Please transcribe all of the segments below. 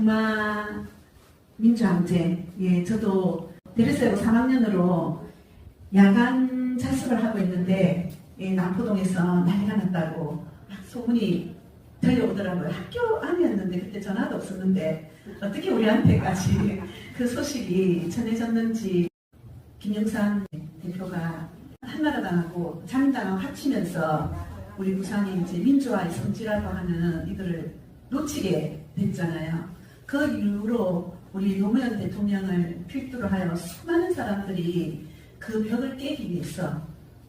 부마 민주항쟁. 예, 저도 대리세고 3학년으로 야간 자습을 하고 있는데 예, 남포동에서 난리가 났다고 막 소문이 들려오더라고요. 학교 안이었는데 그때 전화도 없었는데 어떻게 우리한테까지 그 소식이 전해졌는지 김영삼 대표가 한나라당하고 자민당하고 합치면서 우리 부산이 이제 민주화의 성지라고 하는 이거를 놓치게 됐잖아요. 그 이후로 우리 노무현 대통령을 필두로 하여 수많은 사람들이 그 벽을 깨기 위해서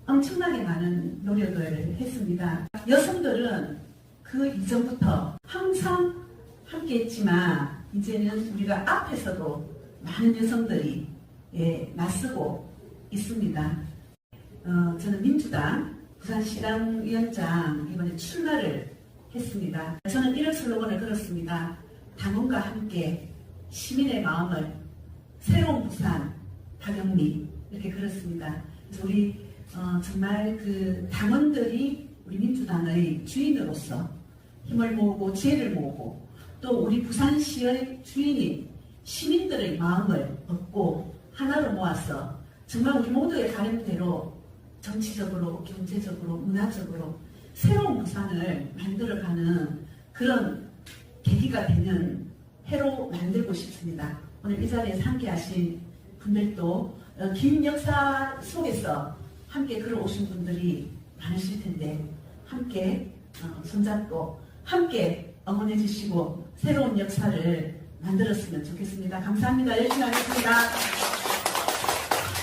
엄청나게 많은 노력을 했습니다. 여성들은 그 이전부터 항상 함께 했지만 이제는 우리가 앞에서도 많은 여성들이 예, 맞서고 있습니다. 어, 저는 민주당 부산시당 위원장 이번에 출마를 했습니다. 저는 이런 슬로건을 걸었습니다. 당원과 함께 시민의 마음을 새로운 부산 박영미 이렇게. 그래서 우리 어, 정말 그 당원들이 우리 민주당의 주인으로서 힘을 모으고 지혜를 모으고 또 우리 부산시의 주인인 시민들의 마음을 얻고 하나로 모아서 정말 우리 모두의 바람대로 정치적으로, 경제적으로, 문화적으로 새로운 부산을 만들어가는 그런 계기가 되는 해로 만들고 싶습니다. 오늘 이 자리에 함께하신 분들도 어, 긴 역사 속에서 함께 걸어오신 분들이 많으실 텐데 함께 어, 손잡고 함께 응원해 주시고 새로운 역사를 만들었으면 좋겠습니다. 감사합니다. 열심히 하겠습니다.